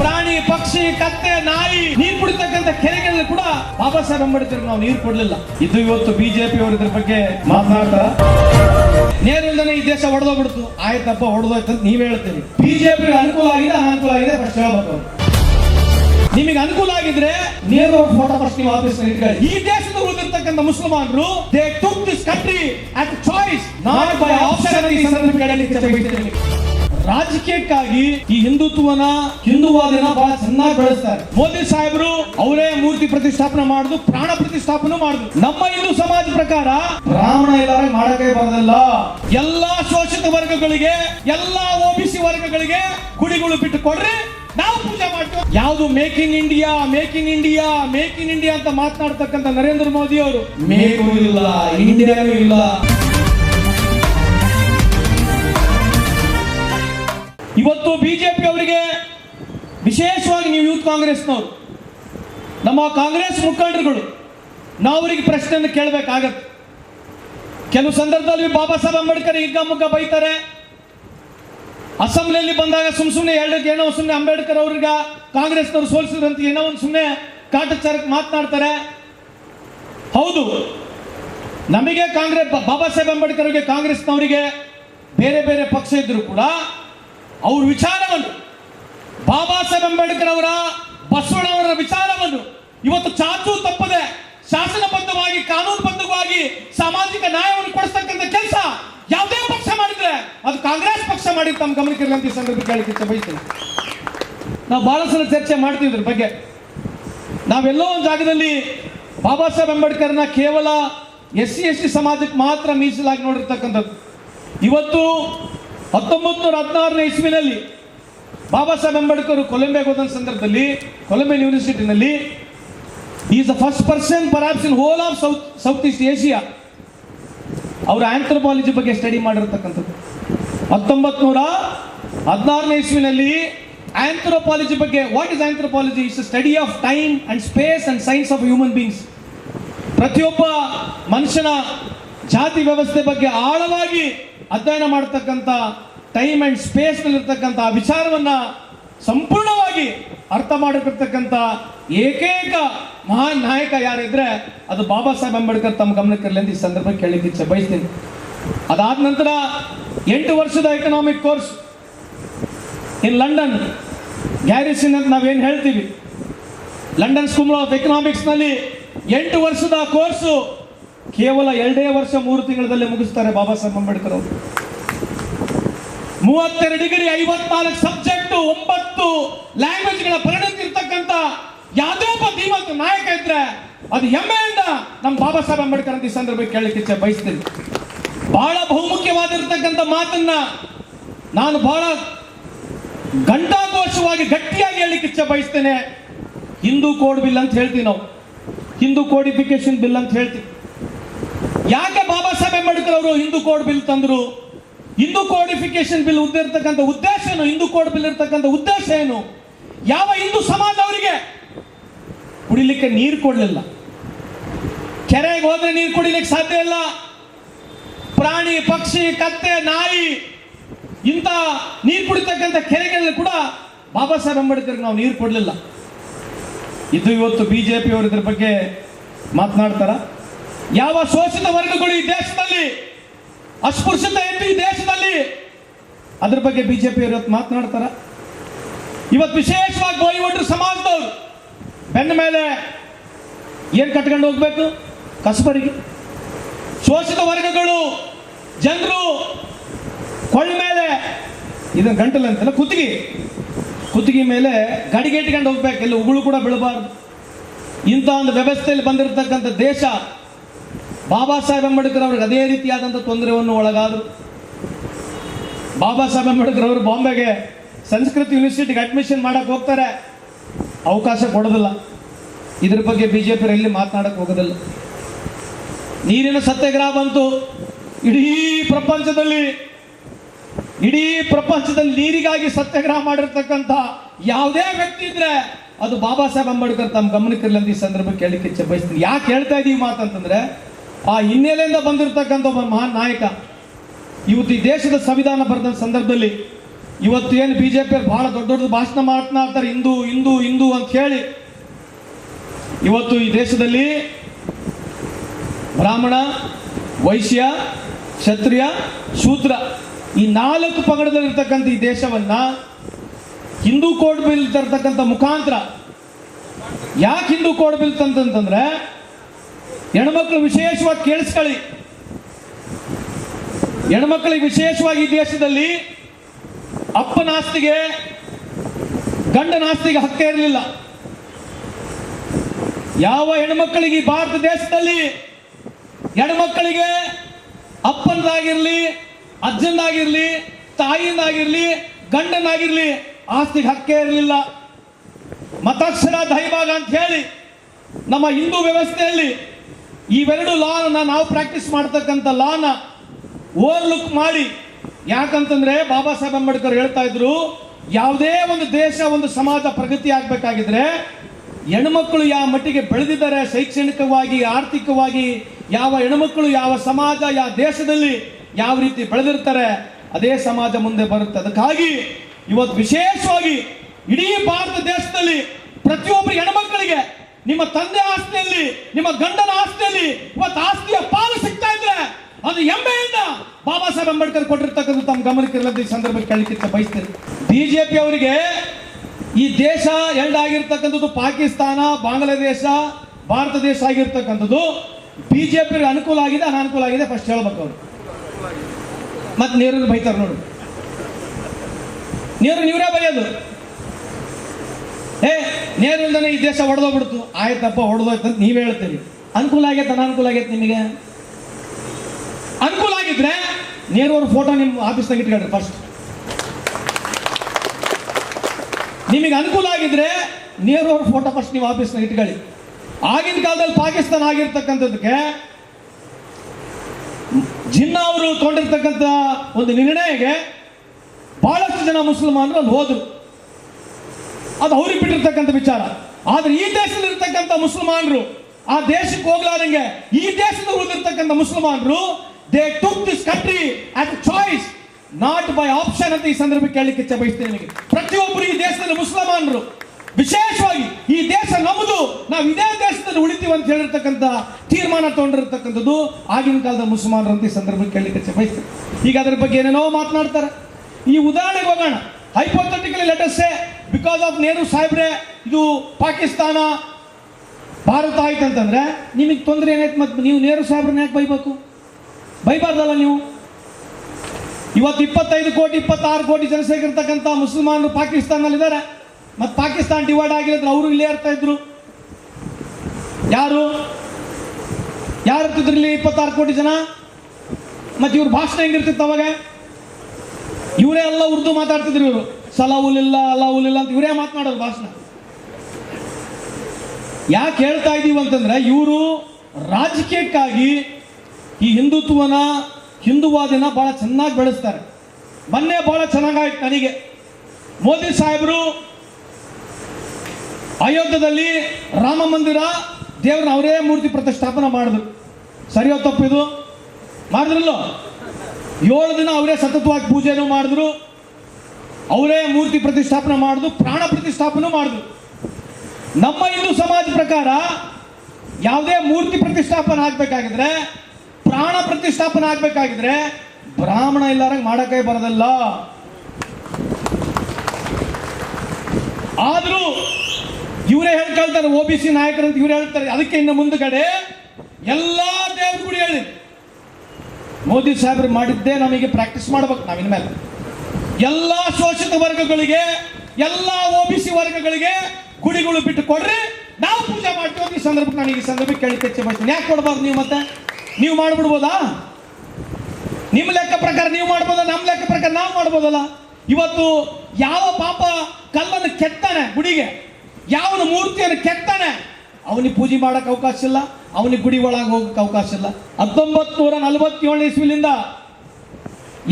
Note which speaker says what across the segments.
Speaker 1: ಪ್ರಾಣಿ, ಪಕ್ಷಿ, ಕತ್ತೆ, ನಾಯಿ, ನೀರು ಕುಡಿತಕ್ಕಂತ ಕೆರೆಗಳಲ್ಲಿ ಕೂಡ ಬಾಬಾ ಸಾಹೇಬ್ ಅಂಬೇಡ್ಕರ್ ನಾವು ನೀರು ಕೊಡ್ಲಿಲ್ಲ. ಇದು ಇವತ್ತು ಬಿಜೆಪಿ ಅವರು ಇದ್ರ ಬಗ್ಗೆ ಮಾತನಾಡ್ತಾರ. ನೇರದಿಂದನೇ ಈ ದೇಶ ಹೊಡೆದೋಗ್ಬಿಡ್ತು ಆಯ್ತಪ್ಪ ಹೊಡೆದೋಯ್ತು ಅಂತ ನೀವ್ ಹೇಳ್ತೀರಿ. ಬಿಜೆಪಿ ಅನುಕೂಲ ಆಗಿದೆ, ಅನಾನುಕೂಲ ಆಗಿದೆ ಫಸ್ಟ್ ಹೇಳ್ಬೇಕು. ನಿಮಗೆ ಅನುಕೂಲ ಆಗಿದ್ರೆ ನೇರ ಫೋಟೋ ಫಸ್ಟ್ ನೀವು ಆಫೀಸ್ ಈ ದೇಶದ ಉಳಿದಿರ್ತಕ್ಕಂಥ ಮುಸಲ್ಮಾನರು they took this country at choice not by option ಈ ಬಯಸ್ತೇನೆ. ರಾಜಕೀಯಕ್ಕಾಗಿ ಈ ಹಿಂದುತ್ವನ ಹಿಂದುವಾದನ ಬಹಳ ಚೆನ್ನಾಗಿ ಬೆಳೆಸ್ತಾರೆ. ಮೋದಿ ಸಾಹೇಬರು ಅವರೇ ಮೂರ್ತಿ ಪ್ರತಿಷ್ಠಾಪನೆ ಮಾಡುದು, ಪ್ರಾಣ ಪ್ರತಿಷ್ಠಾಪನೆ ಮಾಡುದು. ನಮ್ಮ ಹಿಂದೂ ಸಮಾಜ ಪ್ರಕಾರ ಬ್ರಾಹ್ಮಣ ಇಲ್ಲಾರೆ ಮಾಡಕ್ಕೆ ಬರೋದಿಲ್ಲ. ಎಲ್ಲಾ ಶೋಷಿತ ವರ್ಗಗಳಿಗೆ, ಎಲ್ಲಾ ಓಬಿಸಿ ವರ್ಗಗಳಿಗೆ ಗುಡಿಗಳು ಬಿಟ್ಟು ಕೊಡ್ರಿ ನಾವು ಪೂಜೆ ಮಾಡ್ತೀವಿ. ಯಾವುದು make in India make in India make in India ಅಂತ ಮಾತನಾಡ್ತಕ್ಕಂಥ ನರೇಂದ್ರ ಮೋದಿ ಅವರು ಮೇಕ್ ಇಲ್ಲ ಇಂಡಿಯಾನೂ ಇಲ್ಲ. ಬಿಜೆಪಿ ಅವರಿಗೆ ವಿಶೇಷವಾಗಿ ನೀವು ಯೂತ್ ಕಾಂಗ್ರೆಸ್ನವರು, ನಮ್ಮ ಕಾಂಗ್ರೆಸ್ ಮುಖಂಡರುಗಳು ನಾವು ಅವರಿಗೆ ಪ್ರಶ್ನೆಯನ್ನು ಕೇಳಬೇಕಾಗತ್ತೆ. ಕೆಲವು ಸಂದರ್ಭದಲ್ಲಿ ಬಾಬಾ ಸಾಹೇಬ್ ಅಂಬೇಡ್ಕರ್ ಹಿಗ್ಗಮುಗ್ಗ ಬೈತಾರೆ. ಅಸೆಂಬ್ಲಿಯಲ್ಲಿ ಬಂದಾಗ ಸುಮ್ ಸುಮ್ಮನೆ ಎರಡು ಏನೋ ಸುಮ್ಮನೆ ಅಂಬೇಡ್ಕರ್ ಅವ್ರಿಗೆ ಕಾಂಗ್ರೆಸ್ನವರು ಸೋಲಿಸಿದ್ರಂತ ಏನೋ ಒಂದು ಸುಮ್ಮನೆ ಕಾಟಚಾರಕ್ಕೆ ಮಾತನಾಡ್ತಾರೆ. ಹೌದು, ನಮಗೆ ಕಾಂಗ್ರೆಸ್ ಬಾಬಾ ಸಾಹೇಬ್ ಅಂಬೇಡ್ಕರ್ ಅವರಿಗೆ ಕಾಂಗ್ರೆಸ್ನವರಿಗೆ ಬೇರೆ ಬೇರೆ ಪಕ್ಷ ಇದ್ದರೂ ಕೂಡ ಅವ್ರ ವಿಚಾರವನ್ನು ಬಾಬಾ ಸಾಹೇಬ್ ಅಂಬೇಡ್ಕರ್ ಅವರ ಬಸವಣ್ಣವರ ವಿಚಾರವನ್ನು ಇವತ್ತು ಚಾಚು ತಪ್ಪದೆ ಶಾಸನಬದ್ಧವಾಗಿ, ಕಾನೂನುಬದ್ಧವಾಗಿ ಸಾಮಾಜಿಕ ನ್ಯಾಯವನ್ನು ಕೊಡಿಸ್ತಕ್ಕಂಥ ಕೆಲಸ ಯಾವುದೇ ಪಕ್ಷ ಮಾಡಿದ್ರೆ ಅದು ಕಾಂಗ್ರೆಸ್ ಪಕ್ಷ ಮಾಡಿ ತಮ್ಮ ಗಮನಕ್ಕೆ ಇರಲಿ ಅಂತ ಈ ಸಂದರ್ಭ ಕೇಳಲಿಕ್ಕೆ ಬಯಸ್ತೇನೆ. ನಾವು ಬಹಳ ಸಲ ಚರ್ಚೆ ಮಾಡ್ತೀವಿ ಇದ್ರ ಬಗ್ಗೆ. ನಾವೆಲ್ಲೋ ಒಂದು ಜಾಗದಲ್ಲಿ ಬಾಬಾ ಸಾಹೇಬ್ ಅಂಬೇಡ್ಕರ್ನ ಕೇವಲ ಎಸ್ ಸಿ ಎಸ್ ಟಿ ಸಮಾಜಕ್ಕೆ ಮಾತ್ರ ಮೀಸಲಾಗಿ ನೋಡಿರ್ತಕ್ಕಂಥದ್ದು. ಇವತ್ತು ಹತ್ತೊಂಬತ್ತು ನೂರ ಹದಿನಾರನೇ ಇಸ್ವಿನಲ್ಲಿ ಬಾಬಾ ಸಾಹೇಬ್ ಅಂಬೇಡ್ಕರ್ ಕೊಲಂಬೆಗೆ ಹೋದ ಸಂದರ್ಭದಲ್ಲಿ Columbia ಯೂನಿವರ್ಸಿಟಿನಲ್ಲಿ is the first person perhaps in whole of south south east Asia ಅವರು ಆಂಥ್ರೋಪಾಲಜಿ ಬಗ್ಗೆ ಸ್ಟಡಿ ಮಾಡಿರ್ತಕ್ಕಂಥದ್ದು. ಹತ್ತೊಂಬತ್ತು ನೂರ ಹದಿನಾರನೇ ಇಸ್ವಿನಲ್ಲಿ ಆಂಥ್ರೋಪಾಲಜಿ ಬಗ್ಗೆ what is anthropology is study of time and space and science of human beings ಪ್ರತಿಯೊಬ್ಬ ಮನುಷ್ಯನ ಜಾತಿ ವ್ಯವಸ್ಥೆ ಬಗ್ಗೆ ಆಳವಾಗಿ ಅಧ್ಯಯನ ಮಾಡತಕ್ಕಂಥ ಟೈಮ್ ಅಂಡ್ ಸ್ಪೇಸ್ ನಲ್ಲಿರ್ತಕ್ಕಂಥ ಆ ವಿಚಾರವನ್ನ ಸಂಪೂರ್ಣವಾಗಿ ಅರ್ಥ ಮಾಡಿರ್ತಕ್ಕಂಥ ಏಕೈಕ ಮಹಾನ್ ನಾಯಕ ಯಾರಿದ್ರೆ ಅದು ಬಾಬಾ ಸಾಹೇಬ್ ಅಂಬೇಡ್ಕರ್ ತಮ್ಮ ಗಮನಕ್ಕೆ ಇರಲಿ ಅಂತ ಈ ಸಂದರ್ಭಕ್ಕೆ ಕೇಳಲಿಕ್ಕೆ ಇಚ್ಛೆ ಬಯಸ್ತೀನಿ. ಅದಾದ ನಂತರ ಎಂಟು ವರ್ಷದ ಎಕನಾಮಿಕ್ ಕೋರ್ಸ್ ಇನ್ ಲಂಡನ್ ಗ್ಯಾರಿಸಿನ್ ಅಂತ ನಾವೇನು ಹೇಳ್ತೀವಿ? ಲಂಡನ್ ಸ್ಕೂಲ್ ಆಫ್ ಎಕನಾಮಿಕ್ಸ್ನಲ್ಲಿ ಎಂಟು ವರ್ಷದ ಕೋರ್ಸು ಕೇವಲ ಎರಡೇ ವರ್ಷ ಮೂರು ತಿಂಗಳಲ್ಲಿ ಮುಗಿಸ್ತಾರೆ ಬಾಬಾ ಸಾಹೇಬ್ ಅಂಬೇಡ್ಕರ್ ಅವರು. ಮೂವತ್ತೆರಡು ಡಿಗ್ರಿ ಐವತ್ನಾಲ್ಕು ಸಬ್ಜೆಕ್ಟ್ ಒಂಬತ್ತು ಲ್ಯಾಂಗ್ವೇಜ್ಗಳ ಪರಿಣತಿ ಇರ್ತಕ್ಕಂಥ ಯಾವುದೇ ಒಬ್ಬ ಧೀಮಂತ ನಾಯಕ ಇದ್ರೆ ಅದು ಹೆಮ್ಮೆಯಿಂದ ನಮ್ಮ ಬಾಬಾ ಸಾಹೇಬ್ ಅಂಬೇಡ್ಕರ್ ಅಂತ ಈ ಸಂದರ್ಭಕ್ಕೆ ಕೇಳಲಿಕ್ಕೆ ಬಯಸ್ತೀನಿ. ಬಹಳ ಬಹುಮುಖ್ಯವಾಗಿರ್ತಕ್ಕಂಥ ಮಾತನ್ನ ನಾನು ಬಹಳ ಘಂಟಾಘೋಷವಾಗಿ ಗಟ್ಟಿಯಾಗಿ ಹೇಳಲಿಕ್ಕೆ ಬಯಸ್ತೇನೆ. ಹಿಂದೂ ಕೋಡ್ ಬಿಲ್ ಅಂತ ಹೇಳ್ತೀವಿ ನಾವು. ಹಿಂದೂ ಕೋಡಿಫಿಕೇಶನ್ ಬಿಲ್ ಅಂತ ಹೇಳ್ತೀವಿ. ಯಾಕೆ ಬಾಬಾ ಸಾಹೇಬ್ ಅಂಬೇಡ್ಕರ್ ಅವರು ಹಿಂದೂ ಕೋಡ್ ಬಿಲ್ ತಂದ್ರು? ಹಿಂದೂ ಕೋಡಿಫಿಕೇಶನ್ ಬಿಲ್ ಇರ್ತಕ್ಕಂಥ ಉದ್ದೇಶ ಏನು? ಹಿಂದೂ ಕೋಡ್ ಬಿಲ್ ಇರ್ತಕ್ಕಂಥ ಉದ್ದೇಶ ಏನು? ಯಾವ ಹಿಂದೂ ಸಮಾಜ ಅವರಿಗೆ? ಕುಡಿಲಿಕ್ಕೆ ನೀರು ಕೊಡಲಿಲ್ಲ. ಕೆರೆಗೆ ಹೋದ್ರೆ ನೀರು ಕುಡಿಲಿಕ್ಕೆ ಸಾಧ್ಯ ಇಲ್ಲ. ಪ್ರಾಣಿ, ಪಕ್ಷಿ, ಕತ್ತೆ, ನಾಯಿ, ಇಂಥ ನೀರು ಕುಡಿತಕ್ಕಂಥ ಕೆರೆಗಳಲ್ಲಿ ಕೂಡ ಬಾಬಾ ಸಾಹೇಬ್ ಅಂಬೇಡ್ಕರ್ ನಾವು ನೀರು ಕೊಡಲಿಲ್ಲ. ಇದು ಇವತ್ತು ಬಿಜೆಪಿ ಅವರು ಇದ್ರ ಬಗ್ಗೆ ಮಾತನಾಡ್ತಾರ? ಯಾವ ಶೋಷಿತ ವರ್ಗಗಳು ಈ ದೇಶದಲ್ಲಿ, ಅಸ್ಪೃಶ್ಯತೆ ಇತ್ತು ಈ ದೇಶದಲ್ಲಿ, ಅದ್ರ ಬಗ್ಗೆ ಬಿಜೆಪಿ ಇವತ್ತು ಮಾತನಾಡ್ತಾರ? ಇವತ್ತು ವಿಶೇಷವಾಗಿ ಬಾಲಿವುಡ್ ಸಮಾಜದವ್ರು. ಬೆನ್ನ ಮೇಲೆ ಏನ್ ಕಟ್ಕೊಂಡು ಹೋಗ್ಬೇಕು? ಕಸಬರಿಗೆ. ಶೋಷಿತ ವರ್ಗಗಳು ಜನರು ಕೊಳ್ಳ ಮೇಲೆ ಇದನ್ನ ಗಂಟಲು ಅಂತಲ್ಲ ಕುತ್ತಿಗೆ. ಕುತ್ತಿಗೆ ಮೇಲೆ ಗಡಿಗೆ ಇಟ್ಕೊಂಡು ಹೋಗ್ಬೇಕು. ಇಲ್ಲಿ ಉಗುಳು ಕೂಡ ಬೀಳಬಾರ್ದು. ಇಂಥ ಒಂದು ವ್ಯವಸ್ಥೆಯಲ್ಲಿ ಬಂದಿರತಕ್ಕಂಥ ದೇಶ ಬಾಬಾ ಸಾಹೇಬ್ ಅಂಬೇಡ್ಕರ್ ಅವ್ರಿಗೆ ಅದೇ ರೀತಿಯಾದಂಥ ತೊಂದರೆಯನ್ನು ಒಳಗಾದರು. ಬಾಬಾ ಸಾಹೇಬ್ ಅಂಬೇಡ್ಕರ್ ಅವರು ಬಾಂಬೆಗೆ ಸಂಸ್ಕೃತ ಯೂನಿವರ್ಸಿಟಿಗೆ ಅಡ್ಮಿಷನ್ ಮಾಡಕ್ಕೆ ಹೋಗ್ತಾರೆ. ಅವಕಾಶ ಕೊಡೋದಿಲ್ಲ. ಇದ್ರ ಬಗ್ಗೆ ಬಿ ಜೆ ಪಿರಲ್ಲಿ ಮಾತನಾಡಕ್ಕೆ ಹೋಗೋದಿಲ್ಲ. ನೀರಿನ ಸತ್ಯಾಗ್ರಹ ಬಂತು. ಇಡೀ ಪ್ರಪಂಚದಲ್ಲಿ ಇಡೀ ಪ್ರಪಂಚದಲ್ಲಿ ನೀರಿಗಾಗಿ ಸತ್ಯಾಗ್ರಹ ಮಾಡಿರ್ತಕ್ಕಂಥ ಯಾವುದೇ ವ್ಯಕ್ತಿ ಇದ್ರೆ ಅದು ಬಾಬಾ ಸಾಹೇಬ್ ಅಂಬೇಡ್ಕರ್ ತಮ್ಮ ಗಮನಕ್ಕೆ ಇರಲಿ ಅಂತ ಈ ಸಂದರ್ಭಕ್ಕೆ ಕೇಳಿಕೆ ಇಚ್ಛೆ ಬಯಸ್ತೀನಿ. ಯಾಕೆ ಹೇಳ್ತಾ ಇದೀವಿ ಮಾತಂತಂದ್ರೆ ಆ ಹಿನ್ನೆಲೆಯಿಂದ ಬಂದಿರತಕ್ಕಂಥ ಒಬ್ಬ ಮಹಾನ್ ನಾಯಕ, ಇವತ್ತು ಈ ದೇಶದ ಸಂವಿಧಾನ ಬರೆದ ಸಂದರ್ಭದಲ್ಲಿ ಇವತ್ತು ಏನು ಬಿ ಜೆ ಪಿ ಬಹಳ ದೊಡ್ಡ ದೊಡ್ಡ ಭಾಷಣ ಮಾತನಾಡ್ತಾರೆ, ಹಿಂದೂ ಹಿಂದೂ ಹಿಂದೂ ಅಂತ ಹೇಳಿ, ಇವತ್ತು ಈ ದೇಶದಲ್ಲಿ ಬ್ರಾಹ್ಮಣ, ವೈಶ್ಯ, ಕ್ಷತ್ರಿಯ, ಶೂದ್ರ ಈ ನಾಲ್ಕು ಪಂಗಡದಲ್ಲಿರ್ತಕ್ಕಂಥ ಈ ದೇಶವನ್ನ ಹಿಂದೂ ಕೋಡ್ ಬಿಲ್ ತರ್ತಕ್ಕಂಥ ಮುಖಾಂತರ ಯಾಕೆ ಹಿಂದೂ ಕೋಡ್ ಬಿಲ್ ತಂತಂತಂದ್ರೆ ಹೆಣ್ಮಕ್ಳು ವಿಶೇಷವಾಗಿ ಕೇಳಿಸ್ಕೊಳ್ಳಿ. ಹೆಣ್ಮಕ್ಳಿಗೆ ವಿಶೇಷವಾಗಿ ಈ ದೇಶದಲ್ಲಿ ಅಪ್ಪನ ಆಸ್ತಿಗೆ, ಗಂಡನ ಆಸ್ತಿಗೆ ಹಕ್ಕ ಇರಲಿಲ್ಲ. ಯಾವ ಹೆಣ್ಮಕ್ಕಳಿಗೆ ಈ ಭಾರತ ದೇಶದಲ್ಲಿ ಹೆಣ್ಮಕ್ಕಳಿಗೆ ಅಪ್ಪನದಾಗಿರ್ಲಿ ಅಜ್ಜನಾಗಿರ್ಲಿ ತಾಯಿನಾಗಿರ್ಲಿ ಗಂಡನಾಗಿರ್ಲಿ ಆಸ್ತಿಗೆ ಹಕ್ಕೇ ಇರಲಿಲ್ಲ. ಮತಾಕ್ಷರ ದೈವಾಗ ಅಂತ ಹೇಳಿ ನಮ್ಮ ಹಿಂದೂ ವ್ಯವಸ್ಥೆಯಲ್ಲಿ ಇವೆರಡು ಲಾನ ನಾವು ಪ್ರಾಕ್ಟೀಸ್ ಮಾಡ್ತಕ್ಕಂಥ ಲಾನ ಓವರ್ಲುಕ್ ಮಾಡಿ. ಯಾಕಂತಂದ್ರೆ ಬಾಬಾ ಸಾಹೇಬ್ ಅಂಬೇಡ್ಕರ್ ಹೇಳ್ತಾ ಇದ್ರು, ಯಾವುದೇ ಒಂದು ದೇಶ ಒಂದು ಸಮಾಜ ಪ್ರಗತಿ ಆಗ್ಬೇಕಾಗಿದ್ರೆ ಹೆಣ್ಮಕ್ಳು ಯಾವ ಮಟ್ಟಿಗೆ ಬೆಳೆದಿದ್ದಾರೆ, ಶೈಕ್ಷಣಿಕವಾಗಿ, ಆರ್ಥಿಕವಾಗಿ, ಯಾವ ಹೆಣ್ಮಕ್ಳು ಯಾವ ಸಮಾಜ, ಯಾವ ದೇಶದಲ್ಲಿ ಯಾವ ರೀತಿ ಬೆಳೆದಿರ್ತಾರೆ, ಅದೇ ಸಮಾಜ ಮುಂದೆ ಬರುತ್ತೆ. ಅದಕ್ಕಾಗಿ ಇವತ್ತು ವಿಶೇಷವಾಗಿ ಇಡೀ ಭಾರತ ದೇಶದಲ್ಲಿ ಪ್ರತಿಯೊಬ್ಬರು ಹೆಣ್ಮಕ್ಳಿಗೆ ನಿಮ್ಮ ತಂದೆ ಆಸ್ತಿಯಲ್ಲಿ, ನಿಮ್ಮ ಗಂಡನ ಆಸ್ತಿಯಲ್ಲಿ ಇವತ್ತು ಆಸ್ತಿಯ ಪಾಲು ಸಿಗ್ತಾ ಇದ್ರೆ ಅದು ಹೆಮ್ಮೆಯಿಂದ ಬಾಬಾ ಸಾಹೇಬ್ ಅಂಬೇಡ್ಕರ್ ಕೊಟ್ಟಿರ್ತಕ್ಕಂಥ ತಮ್ಮ ಗಮನಕ್ಕೆ ಇರಲಂತ ಈ ಸಂದರ್ಭಕ್ಕೆ ಕೇಳಲಿಕ್ಕೆ ಬಯಸ್ತೇನೆ. ಬಿಜೆಪಿ ಅವರಿಗೆ ಈ ದೇಶ ಎರಡಾಗಿರ್ತಕ್ಕಂಥದ್ದು ಪಾಕಿಸ್ತಾನ, ಬಾಂಗ್ಲಾದೇಶ, ಭಾರತ ದೇಶ ಆಗಿರ್ತಕ್ಕಂಥದ್ದು ಬಿಜೆಪಿ ಅನುಕೂಲ ಆಗಿದೆ, ಅನಾನುಕೂಲ ಆಗಿದೆ ಫಸ್ಟ್ ಹೇಳ್ಬೇಕು ಅವರು. ಮತ್ತೆ ನೀರನ್ನು ಬೈತಾರೆ ನೋಡು. ನೀರು ನೀವರೇ ಬೈಯೋದು ಏ ನೇರಿಲ್ದನೆ ಈ ದೇಶ ಹೊಡೆದೋಗ್ಬಿಡ್ತು ಆಯ್ತಪ್ಪ ಹೊಡೆದೋಯ್ತು ಅಂತ ನೀವೇ ಹೇಳ್ತೀರಿ. ಅನುಕೂಲ ಆಗೈತೆ? ಅನಾನುಕೂಲ ಆಗೈತೆ ನಿಮಗೆ? ಅನುಕೂಲ ಆಗಿದ್ರೆ ನೇರವ್ರ ಫೋಟೋ ನಿಮ್ಮ ಆಫೀಸ್ನಾಗ ಇಟ್ಕೊಳ್ರಿ ಫಸ್ಟ್ ನಿಮಗೆ ಅನುಕೂಲ ಆಗಿದ್ರೆ ನೇರವ್ರ ಫೋಟೋ ಫಸ್ಟ್ ನೀವು ಆಫೀಸ್ನಾಗ ಇಟ್ಕೊಳ್ಳಿ. ಆಗಿನ ಕಾಲದಲ್ಲಿ ಪಾಕಿಸ್ತಾನ ಆಗಿರ್ತಕ್ಕಂಥದ್ದಕ್ಕೆ ಜಿನ್ನಾ ಅವರು ತಗೊಂಡಿರ್ತಕ್ಕಂಥ ಒಂದು ನಿರ್ಣಯಕ್ಕೆ ಬಹಳಷ್ಟು ಜನ ಮುಸಲ್ಮಾನರು ಅಲ್ಲಿ ಹೋದ್ರು. ಅದು ಅವ್ರಿಗೆ ಬಿಟ್ಟಿರ್ತಕ್ಕಂಥ ವಿಚಾರ. ಆದ್ರೆ ಈ ದೇಶದಲ್ಲಿ ಇರ್ತಕ್ಕಂಥ ಮುಸಲ್ಮಾನರು, ಆ ದೇಶಕ್ಕೆ ಹೋಗ್ಲಾರಂಗೆ ಈ ದೇಶದಲ್ಲಿ ಉಳಿದಿರ್ತಕ್ಕಂಥ ಮುಸಲ್ಮಾನರು they took this country as choice not by option ಅಂತ ಈ ಸಂದರ್ಭಕ್ಕೆ ಕೇಳಲಿಕ್ಕೆ ಇಚ್ಛೆ ಬಯಸ್ತೇನೆ ನಿಮಗೆ. ಪ್ರತಿಯೊಬ್ಬರು ಈ ದೇಶದಲ್ಲಿ ಮುಸಲ್ಮಾನರು. ವಿಶೇಷವಾಗಿ ಈ ದೇಶ ನಮ್ಮದು ನಾವು ಇದೇ ದೇಶದಲ್ಲಿ ಉಳಿತೀವಿ ಅಂತ ಹೇಳಿರ್ತಕ್ಕಂಥ ತೀರ್ಮಾನ ತಗೊಂಡಿರ್ತಕ್ಕಂಥದ್ದು ಆಗಿನ ಕಾಲದ ಮುಸಲ್ಮಾನರು ಅಂತ ಈ ಸಂದರ್ಭಕ್ಕೆ ಕೇಳಲಿಕ್ಕೆ ಇಚ್ಛೆ ಬಯಸ್ತೇನೆ. ಈಗ ಅದರ ಬಗ್ಗೆ ಏನೇನೋ ಮಾತನಾಡ್ತಾರೆ. ಈ ಉದಾಹರಣೆಗೆ ಹೋಗೋಣ. Hypothetically let's because of Nehru ಸಾಹೇಬ್ರೆ ಇದು ಪಾಕಿಸ್ತಾನ, ಭಾರತ ಆಯ್ತು ಅಂತಂದರೆ, ನಿಮಗೆ ತೊಂದರೆ ಏನಾಯ್ತು ಮತ್ತು ನೀವು ನೆಹರು ಸಾಹೇಬ್ರನ್ನ ಯಾಕೆ ಬೈಬೇಕು? ಬೈಬಾರ್ದಲ್ಲ ನೀವು. ಇವತ್ತು ಇಪ್ಪತ್ತೈದು ಕೋಟಿ, ಇಪ್ಪತ್ತಾರು ಕೋಟಿ ಜನಸಂಖ್ಯೆ ಇರ್ತಕ್ಕಂಥ ಮುಸಲ್ಮಾನರು ಪಾಕಿಸ್ತಾನದಲ್ಲಿದ್ದಾರೆ. ಮತ್ತು ಪಾಕಿಸ್ತಾನ ಡಿವೈಡ್ ಆಗಿರೋದ್ರೆ ಅವರು ಇಲ್ಲೇ ಇರ್ತಾ ಇದ್ರು. ಯಾರು? ಯಾರು ಇರ್ತಿದ್ರು ಇಲ್ಲಿ ಇಪ್ಪತ್ತಾರು ಕೋಟಿ ಜನ? ಮತ್ತು ಇವ್ರ ಭಾಷಣ ಹೆಂಗಿರ್ತಿತ್ತು ಅವಾಗ? ಇವರೇ ಎಲ್ಲ ಉರ್ದು ಮಾತಾಡ್ತಿದ್ರು ಇವರು. ಸಲಾವುಲಿಲ್ಲ, ಅಲಾವುಲಿಲ್ಲ ಅಂತ ಇವರೇ ಮಾತನಾಡೋದು ಭಾಷಣ. ಯಾಕೆ ಹೇಳ್ತಾ ಇದೀವಿ ಅಂತಂದ್ರೆ ಇವರು ರಾಜಕೀಯಕ್ಕಾಗಿ ಈ ಹಿಂದುತ್ವನ, ಹಿಂದುವಾದಿನ ಬಹಳ ಚೆನ್ನಾಗಿ ಬೆಳೆಸ್ತಾರೆ. ಮೊನ್ನೆ ಬಹಳ ಚೆನ್ನಾಗಾಯ್ತು ನನಗೆ. ಮೋದಿ ಸಾಹೇಬರು ಅಯೋಧ್ಯದಲ್ಲಿ ರಾಮ ಮಂದಿರ ದೇವ್ರನ್ನ ಅವರೇ ಮೂರ್ತಿ ಪ್ರತಿಷ್ಠಾಪನೆ ಮಾಡಿದ್ರು. ಸರಿಯೋ ತಪ್ಪಿದು ಮಾಡಿದ್ರಲ್ಲೋ? ಏಳು ದಿನ ಅವರೇ ಸತತವಾಗಿ ಪೂಜೆನೂ ಮಾಡಿದ್ರು. ಅವರೇ ಮೂರ್ತಿ ಪ್ರತಿಷ್ಠಾಪನೆ ಮಾಡಿದ್ರು, ಪ್ರಾಣ ಪ್ರತಿಷ್ಠಾಪನೆ ಮಾಡಿದ್ರು. ನಮ್ಮ ಹಿಂದೂ ಸಮಾಜ ಪ್ರಕಾರ ಯಾವುದೇ ಮೂರ್ತಿ ಪ್ರತಿಷ್ಠಾಪನೆ ಆಗಬೇಕಾಗಿದ್ರೆ, ಪ್ರಾಣ ಪ್ರತಿಷ್ಠಾಪನೆ ಆಗಬೇಕಾಗಿದ್ರೆ ಬ್ರಾಹ್ಮಣ ಇಲ್ಲಾರಂಗೆ ಮಾಡಕ್ಕೆ ಬರೋದಲ್ಲ. ಆದರೂ ಇವರೇ ಹೇಳ್ಕೊಳ್ತಾರೆ ಒ ಬಿ ಸಿ ನಾಯಕರಂತ ಇವ್ರು ಹೇಳ್ತಾರೆ, ಅದಕ್ಕೆ ಇನ್ನು ಮುಂದುಗಡೆ ಎಲ್ಲಾ ದೇವ್ರ ಗುಡಿ ಹೇಳಿ ಮೋದಿ ಸಾಹೇಬ್ರು ಮಾಡಿದ್ದೇ ನಮಗೆ ಪ್ರಾಕ್ಟೀಸ್ ಮಾಡ್ಬೇಕು ನಾವು ಇನ್ಮೇಲೆ. ಎಲ್ಲ ಶೋಷಿತ ವರ್ಗಗಳಿಗೆ, ಎಲ್ಲ ಒ ಬಿ ಸಿ ವರ್ಗಗಳಿಗೆ ಗುಡಿಗಳು ಬಿಟ್ಟು ಕೊಡ್ರಿ. ನಾವು ಪೂಜೆ ಮಾಡ್ತೀವಿ ಈ ಸಂದರ್ಭಕ್ಕೆ ನಾನು ಈ ಸಂದರ್ಭಕ್ಕೆ ಕೇಳಿ ಬಯಸ್ತೀನಿ. ಯಾಕೆ ಕೊಡ್ಬಾರ್ದು ನೀವು ಮತ್ತೆ? ನೀವು ಮಾಡ್ಬಿಡ್ಬೋದಾ? ನಿಮ್ಮ ಲೆಕ್ಕ ಪ್ರಕಾರ ನೀವು ಮಾಡ್ಬೋದಾ? ನಮ್ಮ ಲೆಕ್ಕ ಪ್ರಕಾರ ನಾವು ಮಾಡ್ಬೋದಲ್ಲ. ಇವತ್ತು ಯಾವ ಪಾಪ ಕಲ್ಲನ್ನು ಕೆತ್ತಾನೆ ಗುಡಿಗೆ? ಯಾವನ ಮೂರ್ತಿಯನ್ನು ಕೆತ್ತಾನೆ? ಅವನಿಗೆ ಪೂಜೆ ಮಾಡಕ್ ಅವಕಾಶ ಇಲ್ಲ, ಅವನಿಗೆ ಗುಡಿ ಒಳಗೆ ಹೋಗೋಕೆ ಅವಕಾಶ ಇಲ್ಲ. ಹತ್ತೊಂಬತ್ತು ನೂರ ನಲ್ವತ್ತೇಳು ಇಸ್ವಿಲಿಂದ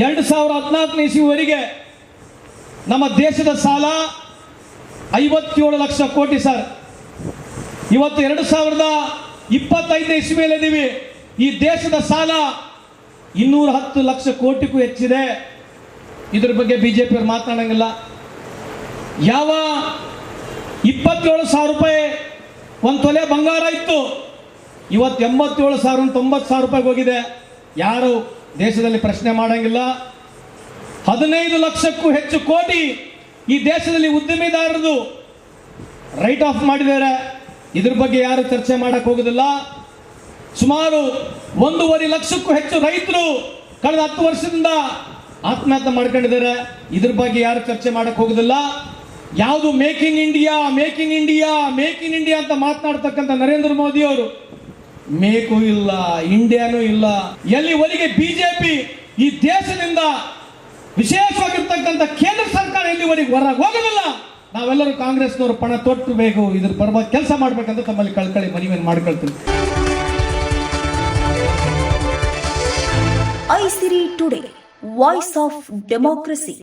Speaker 1: ಎರಡು ಸಾವಿರ ಹದಿನಾಲ್ಕನೇ ಇಸ್ವಿವರೆಗೆ ನಮ್ಮ ದೇಶದ ಸಾಲ ಐವತ್ತೇಳು ಲಕ್ಷ ಕೋಟಿ ಸರ್. ಇವತ್ತು ಎರಡು ಸಾವಿರದ ಇಪ್ಪತ್ತೈದನೇ ಇಸ್ವಿಯಲ್ಲಿದ್ದೀವಿ. ಈ ದೇಶದ ಸಾಲ ಇನ್ನೂರ ಹತ್ತು ಲಕ್ಷ ಕೋಟಿಗೂ ಹೆಚ್ಚಿದೆ. ಇದ್ರ ಬಗ್ಗೆ ಬಿ ಜೆ ಅವ್ರು ಮಾತನಾಡಂಗಿಲ್ಲ ಯಾವ ಇಪ್ಪತ್ತೇಳು ಸಾವಿರ ರೂಪಾಯಿ ಒಂದು ತೊಲೆ ಬಂಗಾರ ಇತ್ತು. ಇವತ್ತು ಎಂಬತ್ತೇಳು ಸಾವಿರ ತೊಂಬತ್ತು ಸಾವಿರ ರೂಪಾಯಿಗೆ ಹೋಗಿದೆ. ಯಾರು ದೇಶದಲ್ಲಿ ಪ್ರಶ್ನೆ ಮಾಡಂಗಿಲ್ಲ. ಹದಿನೈದು ಲಕ್ಷಕ್ಕೂ ಹೆಚ್ಚು ಕೋಟಿ ಈ ದೇಶದಲ್ಲಿ ಉದ್ಯಮಿದಾರರದು ರೈಟ್ ಆಫ್ ಮಾಡಿದ್ದಾರೆ. ಇದ್ರ ಬಗ್ಗೆ ಯಾರು ಚರ್ಚೆ ಮಾಡಕ್ಕೆ ಹೋಗುದಿಲ್ಲ. ಸುಮಾರು ಒಂದೂವರೆ ಲಕ್ಷಕ್ಕೂ ಹೆಚ್ಚು ರೈತರು ಕಳೆದ ಹತ್ತು ವರ್ಷದಿಂದ ಆತ್ಮಹತ್ಯೆ ಮಾಡ್ಕೊಂಡಿದ್ದಾರೆ. ಇದ್ರ ಬಗ್ಗೆ ಯಾರು ಚರ್ಚೆ ಮಾಡಕ್ಕೆ ಹೋಗುದಿಲ್ಲ. ಯಾವುದು make in India, make in India, make in India ಅಂತ ಮಾತನಾಡ್ತಕ್ಕಂಥ ನರೇಂದ್ರ ಮೋದಿ ಅವರು, ಮೇಕು ಇಲ್ಲ, ಇಂಡಿಯಾನೂ ಇಲ್ಲ. ಎಲ್ಲಿವರೆಗೆ ಬಿಜೆಪಿ ಈ ದೇಶದಿಂದ ವಿಶೇಷವಾಗಿರ್ತಕ್ಕಂಥ ಕೇಂದ್ರ ಸರ್ಕಾರ ಎಲ್ಲಿವರೆಗೆ ಹೊರ ಹೋಗೋದಿಲ್ಲ ನಾವೆಲ್ಲರೂ ಕಾಂಗ್ರೆಸ್ನವರು ಪಣ ತೊಟ್ಟು ಬೇಕು ಇದ್ರ ಪರವಾಗಿ ಕೆಲಸ ಮಾಡ್ಬೇಕಂತ ತಮ್ಮಲ್ಲಿ ಕಳ್ಕಳಿ ಮನವಿಯನ್ನು ಮಾಡ್ಕೊಳ್ತೀನಿ.
Speaker 2: ಐಸಿರಿ ಟುಡೇ ವಾಯ್ಸ್ ಆಫ್ ಡೆಮೋಕ್ರಸಿ